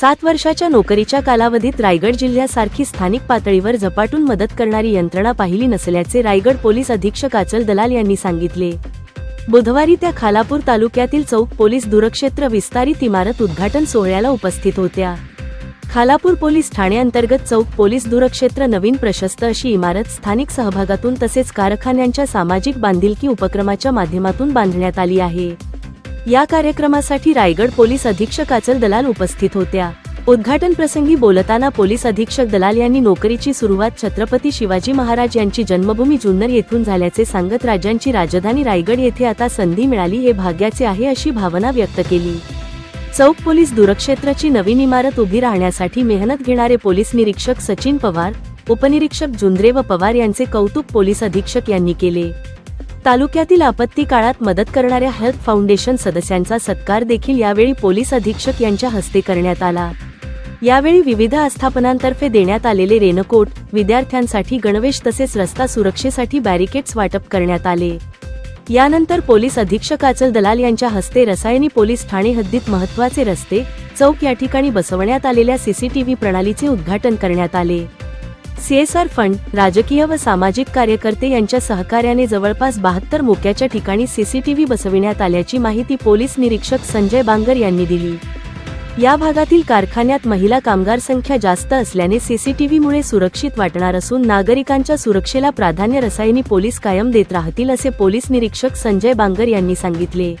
सात वर्षाच्या नोकरीच्या कालावधीत रायगड जिल्ह्यासारखी स्थानिक पातळीवर झपाटून मदत करणारी यंत्रणा पाहिली नसल्याचे रायगड पोलीस अधीक्षक आचल दलाल यांनी सांगितले. बुधवारी त्या खालापूर तालुक्यातील चौक पोलीस दूरक्षेत्र विस्तारित इमारत उद्घाटन सोहळ्याला उपस्थित होत्या. खालापूर पोलीस ठाण्याअंतर्गत चौक पोलीस दूरक्षेत्र नवीन प्रशस्त अशी इमारत स्थानिक सहभागातून तसेच कारखान्यांच्या सामाजिक बांधिलकी उपक्रमाच्या माध्यमातून बांधण्यात आली आहे. या कार्यक्रमासाठी रायगड पोलीस अधीक्षक अचल दलाल उपस्थित होत्या. उद्घाटन प्रसंगी बोलताना पोलीस अधीक्षक दलाल यांनी नोकरीची सुरुवात छत्रपती शिवाजी महाराज यांची जन्मभूमी जुन्नर येथून झाल्याचे सांगत राज्यांची राजधानी रायगड येथे आता संधी मिळाली हे भाग्याचे आहे अशी भावना व्यक्त केली. चौक पोलीस दूरक्षेत्राची नवीन इमारत उभी राहण्यासाठी मेहनत घेणारे पोलीस निरीक्षक सचिन पवार उपनिरीक्षक जुंद्रे व पवार यांचे कौतुक पोलीस अधीक्षक यांनी केले. तालुक्यातील आपत्ती काळात मदत करणाऱ्या हेल्थ फाउंडेशन सदस्यांचा सत्कार देखील यावेळी पोलीस अधीक्षक यांच्या हस्ते करण्यात आला. यावेळी विविध आस्थापनांतर्फे देण्यात आलेले रेनकोट विद्यार्थ्यांसाठी गणवेश तसेच रस्ता सुरक्षेसाठी बॅरिकेड्स वाटप करण्यात आले. यानंतर पोलीस अधीक्षक अचल दलाल यांच्या हस्ते रसायनी पोलीस ठाणे हद्दीत महत्त्वाचे रस्ते चौक या ठिकाणी बसवण्यात आलेल्या सीसीटीव्ही प्रणालीचे उद्घाटन करण्यात आले. सीएसआर फंड राजकीय व सामाजिक कार्यकर्ते यांच्या सहकार्याने जवळपास बहात्तर मोक्याच्या ठिकाणी सीसीटीव्ही बसविण्यात आल्याची माहिती पोलीस निरीक्षक संजय बांगर यांनी दिली. या भागातील कारखान्यात महिला कामगार संख्या जास्त असल्याने सीसीटीव्हीमुळे सुरक्षित वाटणार असून नागरिकांच्या सुरक्षेला प्राधान्य रसायनी पोलीस कायम देत राहतील असे पोलीस निरीक्षक संजय बांगर यांनी सांगितले.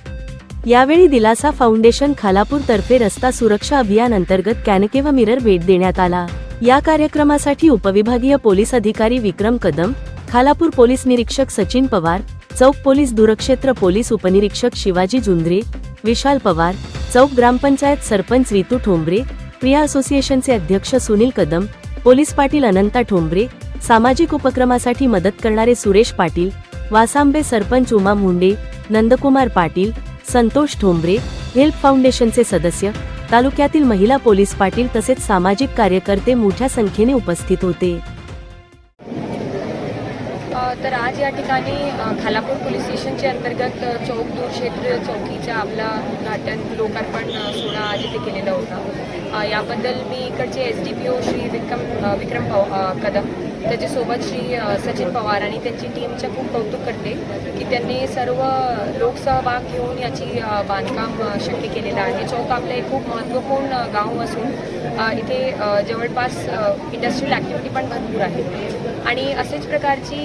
यावेळी दिलासा फाउंडेशन खालापूर तर्फे रस्ता सुरक्षा अभियान अंतर्गत कॅनके व मिरर भेट देण्यात आला. या कार्यक्रमासाठी उपविभागीय पोलीस अधिकारी विक्रम कदम खालापूर पोलीस निरीक्षक सचिन पवार चौक पोलीस दूरक्षेत्र पोलीस उपनिरीक्षक शिवाजी जुंद्रे विशाल पवार चौक ग्रामपंचायत सरपंच रितू ठोंबरे प्रिया असोसिएशनचे अध्यक्ष सुनील कदम पोलीस पाटील अनंता ठोंबरे सामाजिक उपक्रमासाठी मदत करणारे सुरेश पाटील वासांबे सरपंच उमा मुंडे नंदकुमार पाटील संतोष ठोंबरे हेल्प फाउंडेशनचे सदस्य तालुक्यातील महिला पोलीस पाटील तसेच सामाजिक कार्यकर्ते मोठ्या संख्येने उपस्थित होते. तर आज या ठिकाणी खालापूर पोलीस स्टेशनच्या अंतर्गत चौक दूर क्षेत्र चौकीच्या आपला उद्घाटन लोकार्पण सोहळा आज इथे केलेला होता. याबद्दल मी इकडचे S D P O Shri Vikram Vikram पव Kadam त्याच्यासोबत श्री सचिन पवार आणि त्यांची टीमचं खूप कौतुक करते की त्यांनी सर्व लोकसहभाग घेऊन याची बांधकाम शक्य केलेलं आहे. चौक आपलं एक खूप महत्त्वपूर्ण गाव असून इथे जवळपास इंडस्ट्रियल ॲक्टिव्हिटी पण भरपूर आहे. आणि असेच प्रकारची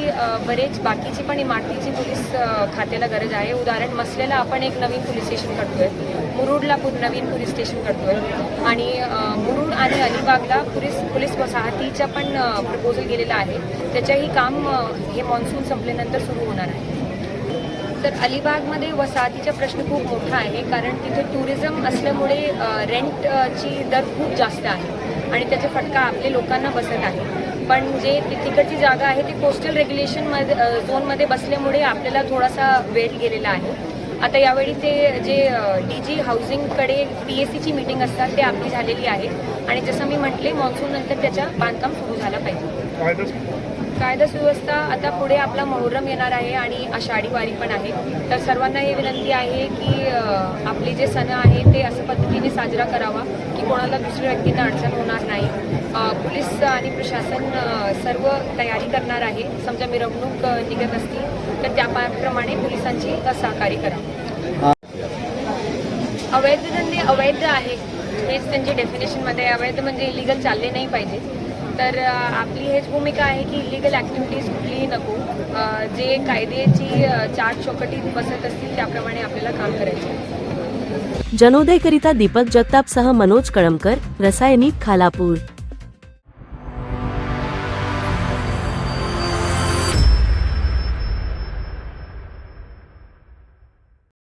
बरेच बाकीची पण इमारतीची पोलीस खात्याला गरज आहे. उदाहरण मसलेला आपण एक नवीन पोलीस स्टेशन करतोय मुरुडला नवीन पोलीस स्टेशन करतोय आणि मुरुड आणि अलिबागला पोलीस पोलीस वसाहतीचा पण प्रपोजल गेलेला आहे. त्याचंही काम हे मान्सून संपल्यानंतर सुरू होणार आहे. तर अलिबागमध्ये वसाहतीचा प्रश्न खूप मोठा आहे कारण तिथे टुरिझम असल्यामुळे रेंटची दर खूप जास्त आहे. आणि त्याचा फटका आपल्या लोकांना बसत आहे. पण जे तिकडची जागा आहे ती कोस्टल रेग्युलेशनमध्ये झोनमध्ये बसल्यामुळे आपल्याला थोडासा वेळ गेलेला आहे. आता यावेळी ते जे डी जी हाऊसिंगकडे पी एस सीची मीटिंग असतात ते आपली झालेली आहे. आणि जसं मी म्हटले मान्सून नंतर त्याचं बांधकाम सुरू झालं पाहिजे. कायदा सुव्यवस्था आता पुढे आपला मोहरम येणार आहे आणि आषाढी वारी पण आहे. तर सर्वांना ही विनंती आहे की आपले जे सण आहे ते असं पद्धतीने साजरा करावा की कोणाला दुसऱ्या व्यक्तींना अडचण होणार नाही. पोलीस आणि प्रशासन सर्व तयारी करणार आहे. समजा मिरवणूक निघत असतील तर त्याप्रमाणे पोलिसांची सहकार्य करावं अवैध धंदे अवैध आहे. हेच त्यांचे डेफिनेशनमध्ये अवैध म्हणजे इलिगल चालले नाही पाहिजे. तर आपली हेच भूमिका आहे की इलिगल ॲक्टिव्हिटीज कुठलीही नको. जे कायद्याची चार चौकटीत बसत असतील त्याप्रमाणे आपल्याला काम करायचं जनोदयकरिता दीपक जगतापसह मनोज कळमकर रसायनिक खालापूर.